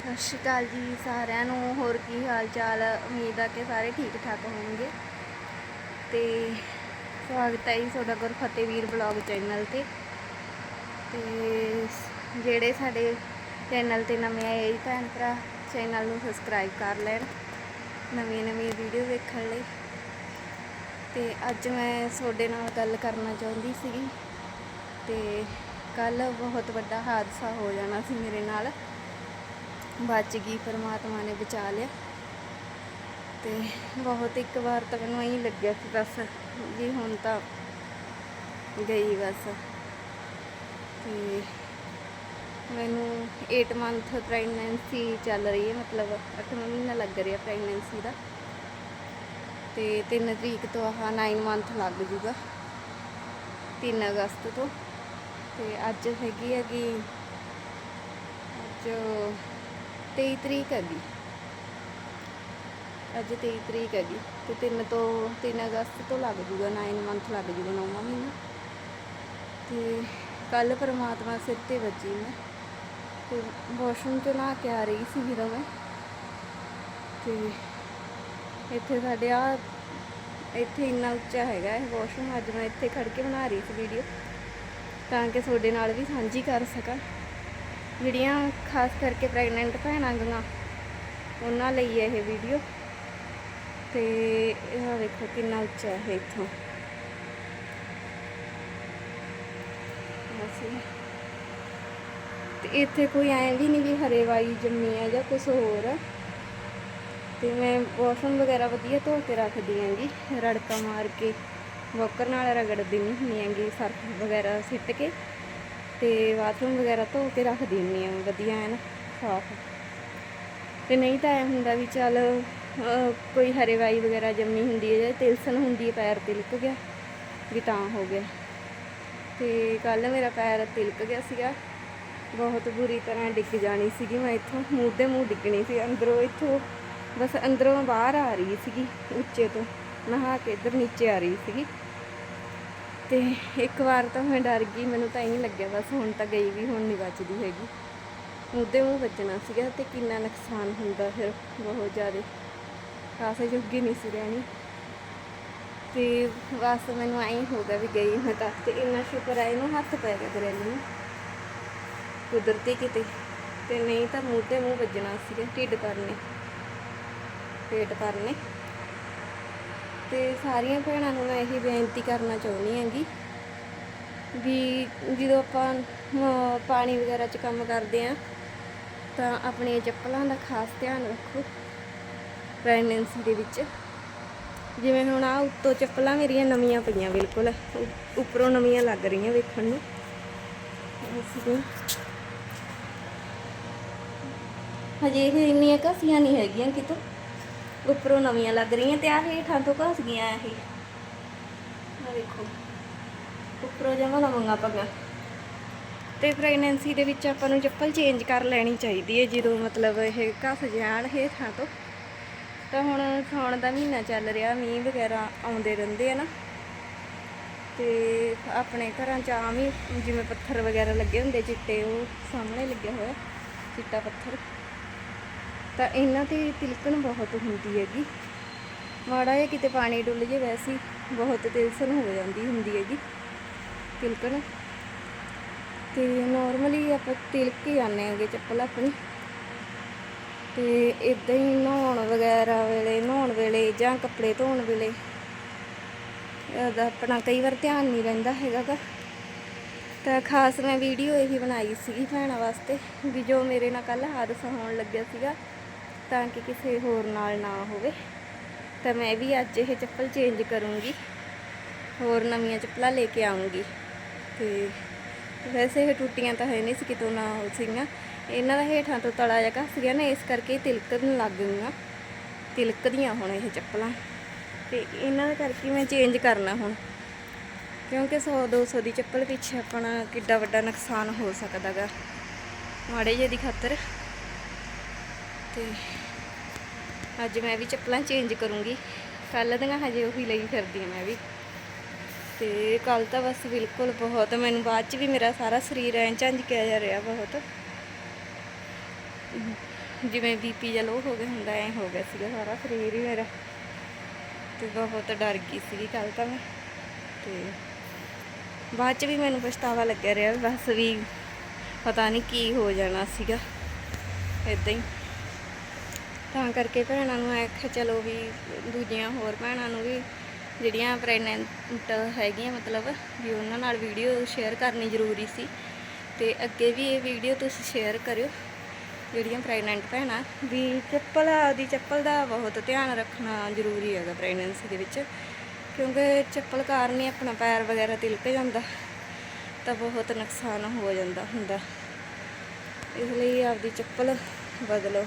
ਸਤਿ ਸ਼੍ਰੀ ਅਕਾਲ ਜੀ ਸਾਰਿਆਂ ਨੂੰ, ਹੋਰ ਕੀ ਹਾਲ ਚਾਲ? ਉਮੀਦ ਆ ਕਿ ਸਾਰੇ ਠੀਕ ਠਾਕ ਹੋਣਗੇ। ਤੇ ਸਵਾਗਤ ਹੈ ਜੀ ਤੁਹਾਡਾ ਗੁਰਫਤਿਹਵੀਰ ਬਲੌਗ ਚੈਨਲ ਤੇ। ਤੇ ਜਿਹੜੇ ਸਾਡੇ ਚੈਨਲ ਤੇ ਨਵੇਂ ਆਏ ਜੀ ਭੈਣ ਭਰਾ, ਚੈਨਲ ਨੂੰ ਸਬਸਕ੍ਰਾਈਬ ਕਰ ਲੈਣ ਨਵੀਆਂ ਨਵੀਂ ਵੀਡੀਓ ਵੇਖਣ ਲਈ। ਤੇ ਅੱਜ ਮੈਂ ਤੁਹਾਡੇ ਨਾਲ ਗੱਲ ਕਰਨਾ ਚਾਹੁੰਦੀ ਸੀਗੀ। ਤੇ ਕੱਲ ਬਹੁਤ ਵੱਡਾ ਹਾਦਸਾ ਹੋ ਜਾਣਾ ਸੀ ਮੇਰੇ ਨਾਲ। ਬਚ ਗਈ, ਪਰਮਾਤਮਾ ਨੇ ਬਚਾ ਲਿਆ। ਤੇ ਬਹੁਤ ਇੱਕ ਵਾਰ ਤਾਂ ਮੈਨੂੰ ਐਂ ਲੱਗਿਆ ਕਿ ਬਸ ਵੀ ਹੁਣ ਤਾਂ ਗਈ ਬਸ। ਤੇ ਮੈਨੂੰ 8 ਮੰਥ ਪ੍ਰੈਗਨੈਂਸੀ ਚੱਲ ਰਹੀ ਹੈ, ਮਤਲਬ 8ਵਾਂ ਮਹੀਨਾ ਲੱਗ ਰਿਹਾ ਪ੍ਰੈਗਨੈਂਸੀ ਦਾ। ਤੇ 3 ਤਰੀਕ ਤੋਂ ਆਹ 9 ਮੰਥ ਲੱਗ ਜੂਗਾ 3 ਅਗਸਤ ਤੋਂ। ਤੇ ਅੱਜ ਹੈਗੀ ਹੈਗੀ ਅੱਜ 23 ਤਰੀਕ ਹੈਗੀ। ਅੱਜ 23 ਤਰੀਕ ਹੈਗੀ ਤੇ 3 ਤੋਂ 3 ਅਗਸਤ ਤੋਂ ਲੱਗ ਜੂਗਾ 9 ਮੰਥ ਲੱਗ ਜੂਗਾ, ਨੌਵਾਂ ਮਹੀਨਾ। ਤੇ ਕੱਲ ਪਰਮਾਤਮਾ ਸਿਰ ਤੇ ਵੱਜੀ ਮੈਂ। ਤੇ ਵਾਸ਼ਰੂਮ ਤੋਂ ਨਹਾ ਕੇ ਆ ਰਹੀ ਸੀ ਜਦੋਂ ਮੈਂ। ਤੇ ਇੱਥੇ ਸਾਡੇ ਆ, ਇੱਥੇ ਇੰਨਾ ਉੱਚਾ ਹੈਗਾ ਇਹ ਵਾਸ਼ਰੂਮ, ਅੱਜ ਮੈਂ ਇੱਥੇ ਖੜ ਕੇ ਬਣਾ ਰਹੀ ਸੀ ਵੀਡੀਓ ਤਾਂ ਕਿ ਤੁਹਾਡੇ ਨਾਲ ਵੀ ਸਾਂਝੀ ਕਰ ਸਕਾਂ। ਜਿਹੜੀਆਂ ਖਾਸ ਕਰਕੇ ਪ੍ਰੈਗਨੈਂਟ ਭੈਣਾਂ ਗੀਆਂ, ਉਹਨਾਂ ਲਈ ਇਹ ਵੀਡੀਓ ਤੇ ਇਹ ਵੇਖੋ ਕਿੰਨਾ ਉੱਚਾ ਹੈ ਇੱਥੋਂ। ਤੇ ਇੱਥੇ ਕੋਈ ਐਂ ਵੀ ਨਹੀਂ ਵੀ ਹਰੇਵਾਈ ਜੰਮੀ ਆ ਜਾਂ ਕੁਝ ਹੋਰ। ਤੇ ਮੈਂ ਵਾਸ਼ਰੂਮ ਵਗੈਰਾ ਵਧੀਆ ਧੋ ਕੇ ਰੱਖਦੀ ਆਂਗੀ ਰੜਕਾ ਮਾਰ ਕੇ ਵੋਕਰ ਨਾਲ ਰਗੜਦੀ ਨਹੀਂ ਹੁੰਦੀ ਆਂਗੀ ਸਰਫ ਵਗੈਰਾ ਸਿੱਟ ਕੇ। ਤੇ ਬਾਥਰੂਮ ਵਗੈਰਾ ਧੋ ਕੇ ਰੱਖ ਹੁੰਦੀ ਆ ਵਧੀਆ ਐਨ ਸਾਫ਼। ਤੇ ਨਹੀਂ ਤਾਂ ਐ ਹੁੰਦਾ ਵੀ ਚੱਲ ਅਹ, ਕੋਈ ਹਰੇਵਾਈ ਵਗੈਰਾ ਜੰਮੀ ਹੁੰਦੀ ਹੈ ਜਾਂ ਤਿਲਸਨ ਹੁੰਦੀ ਹੈ ਪੈਰ ਤਿਲਕ ਗਿਆ ਵੀ ਤਾਂ ਹੋ ਗਿਆ। ਤੇ ਕੱਲ ਮੇਰਾ ਪੈਰ ਤਿਲਕ ਗਿਆ ਸੀਗਾ ਬਹੁਤ ਬੁਰੀ ਤਰ੍ਹਾਂ ਡਿੱਗ ਜਾਣੀ ਸੀਗੀ ਮੈਂ ਇੱਥੋਂ ਮੂੰਹ ਦੇ ਮੂੰਹ ਡਿੱਗਣੀ ਸੀ ਅੰਦਰੋਂ ਇੱਥੋਂ ਬਸ ਅੰਦਰੋਂ ਬਾਹਰ ਆ ਰਹੀ ਸੀਗੀ ਉੱਚੇ ਤੋਂ। ਨਹਾ ਕੇ ਇੱਧਰ ਨੀਚੇ ਆ ਰਹੀ ਸੀਗੀ। ਤੇ ਇੱਕ ਵਾਰ ਤਾਂ ਮੈਂ ਡਰ ਗਈ, ਮੈਨੂੰ ਤਾਂ ਹੀ ਲੱਗਿਆ ਬਸ ਹੁਣ ਤਾਂ ਗਈ ਵੀ, ਹੁਣ ਨਹੀਂ ਬਚਦੀ ਹੈਗੀ। ਮੁੱਦੇ ਮੂੰਹ ਵੱਜਣਾ ਸੀਗਾ ਤੇ ਕਿੰਨਾ ਨੁਕਸਾਨ ਹੁੰਦਾ ਫਿਰ, ਬਹੁਤ ਜ਼ਿਆਦਾ। ਖਾਸੇ ਜੋਗੀ ਨਹੀਂ ਸੀ ਰਹਿਣੀ। ਤੇ ਬਸ ਮੈਨੂੰ ਐਂ ਹੋ ਗਿਆ ਵੀ ਗਈ ਮੈਂ ਤਾਂ, ਤੇ ਇੰਨਾ ਸ਼ੁਕਰ ਹੈ ਇਹਨੂੰ ਹੱਥ ਪੈ ਗਿਆ ਗਰੈਲ ਨੂੰ ਕੁਦਰਤੀ ਕਿਤੇ। ਤੇ ਨਹੀਂ ਤਾਂ ਮੂੰਹ ਤੇ ਮੂੰਹ ਵੱਜਣਾ ਸੀਗਾ, ਢਿੱਡ ਕਰਨੇ ਪੇਟ ਕਰਨੇ ਤੇ ਸਾਰੀਆਂ ਭੈਣਾਂ ਨੂੰ ਮੈਂ ਇਹੀ ਬੇਨਤੀ ਕਰਨਾ ਚਾਹੁੰਦੀ ਹਾਂਗੀ ਵੀ ਜਦੋਂ ਆਪਾਂ ਪਾਣੀ ਵਗੈਰਾ 'ਚ ਕੰਮ ਕਰਦੇ ਆ ਤਾਂ ਆਪਣੀਆਂ ਚੱਪਲਾਂ ਦਾ ਖਾਸ ਧਿਆਨ ਰੱਖੋ ਪ੍ਰੈਗਨੈਂਸੀ ਦੇ ਵਿੱਚ। ਜਿਵੇਂ ਹੁਣ ਆ ਉੱਤੋਂ ਚੱਪਲਾਂ ਮੇਰੀਆਂ ਨਵੀਆਂ ਪਈਆਂ ਬਿਲਕੁਲ, ਉ- ਉੱਪਰੋਂ ਨਵੀਆਂ ਲੱਗ ਰਹੀਆਂ ਵੇਖਣ ਨੂੰ। ਇਸ ਲਈ ਹਜੇ ਇਹ ਇੰਨੀਆਂ ਘਸੀਆਂ ਨਹੀਂ ਹੈਗੀਆਂ ਕਿਤੋਂ। ਉੱਪਰੋਂ ਨਵੀਆਂ ਲੱਗ ਰਹੀਆਂ ਤੇ ਆ ਹੇਠਾਂ ਤੋਂ ਘਸ ਗਈਆਂ ਇਹ। ਆ ਵੇਖੋ ਉੱਪਰੋਂ ਜਮਾ ਨਵੀਆਂ ਪਈਆਂ ਤੇ ਪ੍ਰੈਗਨੈਂਸੀ ਦੇ ਵਿੱਚ ਆਪਾਂ ਨੂੰ ਚੱਪਲ ਚੇਂਜ ਕਰ ਲੈਣੀ ਚਾਹੀਦੀ ਹੈ, ਜਦੋਂ ਮਤਲਬ ਇਹ ਘਸ ਜਾਣ ਹੇਠਾਂ ਤੋਂ। ਤਾਂ ਹੁਣ ਸਾਉਣ ਦਾ ਮਹੀਨਾ ਚੱਲ ਰਿਹਾ, ਮੀਂਹ ਵਗੈਰਾ ਆਉਂਦੇ ਰਹਿੰਦੇ ਆ ਨਾ। ਤੇ ਆਪਣੇ ਘਰਾਂ 'ਚ ਆਮ ਹੀ ਜਿਵੇਂ ਪੱਥਰ ਵਗੈਰਾ ਲੱਗੇ ਹੁੰਦੇ, ਚਿੱਟੇ ਉਹ ਸਾਹਮਣੇ ਲੱਗਿਆ ਹੋਇਆ, ਚਿੱਟਾ ਪੱਥਰ। ਤਾਂ ਇਹਨਾਂ ਤੇ ਤਿਲਕਣ ਬਹੁਤ ਹੁੰਦੀ ਹੈਗੀ। ਮਾੜਾ ਜਿਹਾ ਕਿਤੇ ਪਾਣੀ ਡੁੱਲ ਜੇ ਵੈਸੇ ਬਹੁਤ ਤਿਲਸਣ ਹੋ ਜਾਂਦੀ ਹੁੰਦੀ ਹੈਗੀ ਤਿਲਕਣ। ਤੇ ਨਾਰਮਲੀ ਆਪਾਂ ਤਿਲਕ ਕੇ ਜਾਂਦੇ ਹੈਗੇ ਚੱਪਲ ਆਪਣੀ। ਤੇ ਇਦਾਂ ਹੀ ਨਹਾਉਣ ਵਗੈਰਾ ਵੇਲੇ, ਨਹਾਉਣ ਵੇਲੇ ਜਾਂ ਕੱਪੜੇ ਧੋਣ ਵੇਲੇ ਇਹਦਾ ਆਪਣਾ ਕਈ ਵਾਰ ਧਿਆਨ ਨਹੀਂ ਰਹਿੰਦਾ ਹੈਗਾ ਗਾ ਤਾਂ ਖਾਸ ਮੈਂ ਵੀਡੀਓ ਇਹੀ ਬਣਾਈ ਸੀਗੀ ਭੈਣਾਂ ਵਾਸਤੇ ਵੀ ਜੋ ਮੇਰੇ ਨਾਲ ਕੱਲ ਹਾਦਸਾ ਹੋਣ ਲੱਗਿਆ ਸੀਗਾ। ਤਾਂ ਕਿ ਕਿਸੇ ਹੋਰ ਨਾਲ ਨਾ ਹੋਵੇ। ਤਾਂ ਮੈਂ ਵੀ ਅੱਜ ਇਹ ਚੱਪਲ ਚੇਂਜ ਕਰੂੰਗੀ। ਹੋਰ ਨਵੀਆਂ ਚੱਪਲਾਂ ਲੈ ਕੇ ਆਉਂਗੀ ਤੇ ਵੈਸੇ ਇਹ ਟੁੱਟੀਆਂ ਤਾਂ ਹੈ ਨਹੀਂ ਸੀ ਕਿਤੋਂ ਨਾ ਹੋ ਸੀਗੀਆਂ। ਇਹਨਾਂ ਦਾ ਹੇਠਾਂ ਤੋਂ ਤਲਾ ਜਿਹਾ ਘਸ ਗਿਆ ਨਾ, ਇਸ ਕਰਕੇ ਇਹ ਤਿਲਕਣ ਲੱਗ ਗਈਆਂ। ਤਿਲਕਦੀਆਂ ਹੁਣ ਇਹ ਚੱਪਲਾਂ। ਤੇ ਇਹਨਾਂ ਦਾ ਕਰਕੇ ਮੈਂ ਚੇਂਜ ਕਰਨਾ ਹੁਣ। ਕਿਉਂਕਿ 100 200 ਦੀ ਚੱਪਲ ਪਿੱਛੇ ਆਪਣਾ ਕਿੱਡਾ ਵੱਡਾ ਨੁਕਸਾਨ ਹੋ ਸਕਦਾ ਗਾ ਮਾੜੇ ਜਿਹੇ ਦੀ ਖਾਤਰ। ਤੇ ਅੱਜ ਮੈਂ ਵੀ ਚੱਪਲਾਂ ਚੇਂਜ ਕਰੂੰਗੀ। ਕੱਲ ਦੀਆਂ ਹਜੇ ਉਹੀ ਲਈ ਫਿਰਦੀ ਹਾਂ ਮੈਂ ਵੀ। ਤੇ ਕੱਲ ਤਾਂ ਬਸ ਬਿਲਕੁਲ ਬਹੁਤ, ਮੈਨੂੰ ਬਾਅਦ ਚ ਵੀ ਮੇਰਾ ਸਾਰਾ ਸਰੀਰ ਐਂ ਝੰਜਕਿਆ ਜਾ ਰਿਹਾ ਬਹੁਤ। ਜਿਵੇਂ ਬੀਪੀ ਜਾਂ ਲੋ ਹੋ ਗਿਆ ਹੁੰਦਾ, ਐ ਹੋ ਗਿਆ ਸੀਗਾ ਸਾਰਾ ਸਰੀਰ ਹੀ ਮੇਰਾ। ਤੇ ਬਹੁਤ ਡਰ ਗਈ ਸੀਗੀ ਕੱਲ ਤਾਂ ਮੈਂ। ਤੇ ਬਾਅਦ ਚ ਵੀ ਮੈਨੂੰ ਪਛਤਾਵਾ ਲੱਗਿਆ ਰਿਹਾ ਬਸ ਵੀ ਪਤਾ ਨਹੀਂ ਕੀ ਹੋ ਜਾਣਾ ਸੀਗਾ। ਇਦਾਂ ਹੀ। ਤਾਂ ਕਰਕੇ ਭੈਣਾਂ ਨੂੰ ਆਖਿਆ, ਚਲੋ ਵੀ ਦੂਜੀਆਂ ਹੋਰ ਭੈਣਾਂ ਨੂੰ ਵੀ ਜਿਹੜੀਆਂ ਪ੍ਰੈਗਨੈਂਟ ਹੈਗੀਆਂ, ਮਤਲਬ ਵੀ ਉਹਨਾਂ ਨਾਲ ਵੀਡੀਓ ਸ਼ੇਅਰ ਕਰਨੀ ਜ਼ਰੂਰੀ ਸੀ। ਤੇ ਅੱਗੇ ਵੀ ਇਹ ਵੀਡੀਓ ਤੁਸੀਂ ਸ਼ੇਅਰ ਕਰਿਓ, ਜਿਹੜੀਆਂ ਪ੍ਰੈਗਨੈਂਟ ਭੈਣਾਂ ਵੀ ਚੱਪਲ ਆਦੀ ਚੱਪਲ ਦਾ ਬਹੁਤ ਧਿਆਨ ਰੱਖਣਾ ਜ਼ਰੂਰੀ ਹੈਗਾ ਪ੍ਰੈਗਨੈਂਸੀ ਦੇ ਵਿੱਚ, ਕਿਉਂਕਿ ਚੱਪਲ ਕਾਰਨ ਹੀ ਆਪਣਾ ਪੈਰ ਵਗੈਰਾ ਤਿਲਕ ਜਾਂਦਾ, ਤਾਂ ਬਹੁਤ ਨੁਕਸਾਨ ਹੋ ਜਾਂਦਾ ਹੁੰਦਾ। ਇਸ ਲਈ ਆਪਦੀ ਚੱਪਲ ਬਦਲੋ।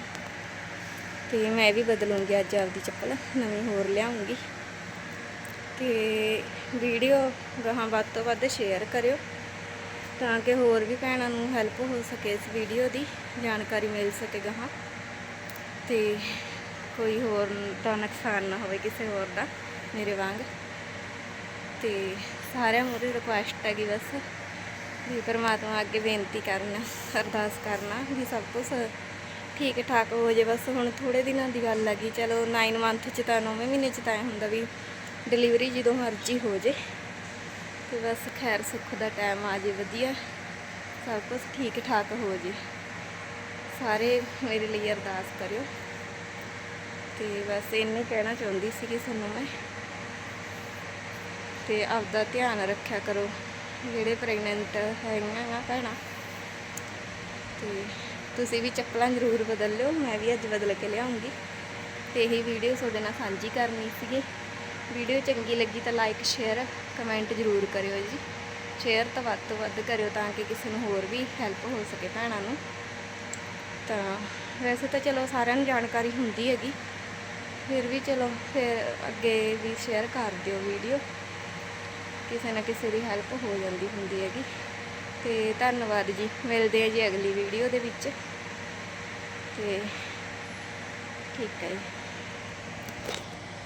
ਤੇ ਮੈਂ ਵੀ ਬਦਲੂੰਗੀ ਅੱਜ ਆਪਦੀ ਚੱਪਲ, ਨਵੀਂ ਹੋਰ ਲਿਆਉਂਗੀ। ਤੇ ਵੀਡੀਓ ਗਾਹਾਂ ਵੱਧ ਤੋਂ ਵੱਧ ਸ਼ੇਅਰ ਕਰਿਓ, ਤਾਂ ਕਿ ਹੋਰ ਵੀ ਭੈਣਾਂ ਨੂੰ ਹੈਲਪ ਹੋ ਸਕੇ ਇਸ ਵੀਡੀਓ ਦੀ, ਜਾਣਕਾਰੀ ਮਿਲ ਸਕੇ ਗਾਹਾਂ। ਤੇ ਕੋਈ ਹੋਰ ਦਾ ਨੁਕਸਾਨ ਨਾ ਹੋਵੇ ਕਿਸੇ ਹੋਰ ਦਾ, ਮੇਰੇ ਵਾਂਗ। ਤੇ ਸਾਰਿਆਂ ਮੂਹਰੇ ਰਿਕੁਐਸਟ ਹੈਗੀ ਬਸ, ਵੀ ਪਰਮਾਤਮਾ ਅੱਗੇ ਬੇਨਤੀ ਕਰਨਾ, ਅਰਦਾਸ ਕਰਨਾ ਵੀ ਸਭ ਕੁਝ ਠੀਕ ਠਾਕ ਹੋ ਜੇ, ਬਸ ਹੁਣ ਥੋੜੇ ਦਿਨਾਂ ਦੀ ਗੱਲ ਆ ਗਈ। ਚਲੋ 9 ਮੰਥ ਚ ਤਾਂ 9ਵੇਂ ਮਹੀਨੇ ਚ ਤਾਂ ਐਂ ਹੁੰਦਾ ਵੀ ਡਿਲੀਵਰੀ ਜਦੋਂ ਮਰਜ਼ੀ ਹੋ ਜੇ। ਤੇ ਬਸ ਖੈਰ ਸੁੱਖ ਦਾ ਟਾਈਮ ਆ ਜੇ, ਵਧੀਆ। ਸਭ ਕੁਝ ਠੀਕ ਠਾਕ ਹੋ ਜੇ। ਸਾਰੇ ਮੇਰੇ ਲਈ ਅਰਦਾਸ ਕਰਿਓ। ਤੇ ਬਸ ਇਹਨੂੰ ਕਹਿਣਾ ਚਾਹੁੰਦੀ ਸੀ ਕਿ ਤੁਹਾਨੂੰ ਮੈਂ। ਤੇ ਆਪਦਾ ਧਿਆਨ ਰੱਖਿਆ ਕਰੋ। ਜਿਹੜੇ ਪ੍ਰੈਗਨੈਂਟ ਹੈਗੀਆਂ ਆ ਭੈਣਾਂ। ਤੇ ਤੁਸੀਂ ਵੀ ਚੱਪਲਾਂ ਜ਼ਰੂਰ ਬਦਲ ਲਿਓ, ਮੈਂ ਵੀ ਅੱਜ ਬਦਲ ਕੇ ਲਿਆਉਂਗੀ। ਤੇ ਇਹੀ ਵੀਡੀਓ ਤੁਹਾਡੇ ਨਾਲ ਸਾਂਝੀ ਕਰਨੀ ਸੀਗੀ। ਵੀਡੀਓ ਚੰਗੀ ਲੱਗੀ ਤਾਂ ਲਾਈਕ ਸ਼ੇਅਰ ਕਮੈਂਟ ਜ਼ਰੂਰ ਕਰਿਓ ਜੀ। ਸ਼ੇਅਰ ਤਾਂ ਵੱਧ ਤੋਂ ਵੱਧ ਕਰਿਓ ਤਾਂ ਕਿ ਕਿਸੇ ਨੂੰ ਹੋਰ ਵੀ ਹੈਲਪ ਹੋ ਸਕੇ ਭੈਣਾਂ ਨੂੰ। ਤਾਂ ਵੈਸੇ ਤਾਂ ਚਲੋ ਸਾਰਿਆਂ ਨੂੰ ਜਾਣਕਾਰੀ ਹੁੰਦੀ ਹੈਗੀ। ਫਿਰ ਵੀ ਚਲੋ, ਫਿਰ ਅੱਗੇ ਵੀ ਸ਼ੇਅਰ ਕਰ ਦਿਓ ਵੀਡੀਓ ਕਿਸੇ ਨਾ ਕਿਸੇ ਦੀ ਹੈਲਪ ਹੋ ਜਾਂਦੀ ਹੁੰਦੀ ਹੈਗੀ। ਤੇ ਧੰਨਵਾਦ ਜੀ। ਮਿਲਦੇ ਆ ਜੀ ਅਗਲੀ ਵੀਡੀਓ ਦੇ ਵਿੱਚ। ਤੇ ਠੀਕ ਹੈ ਜੀ।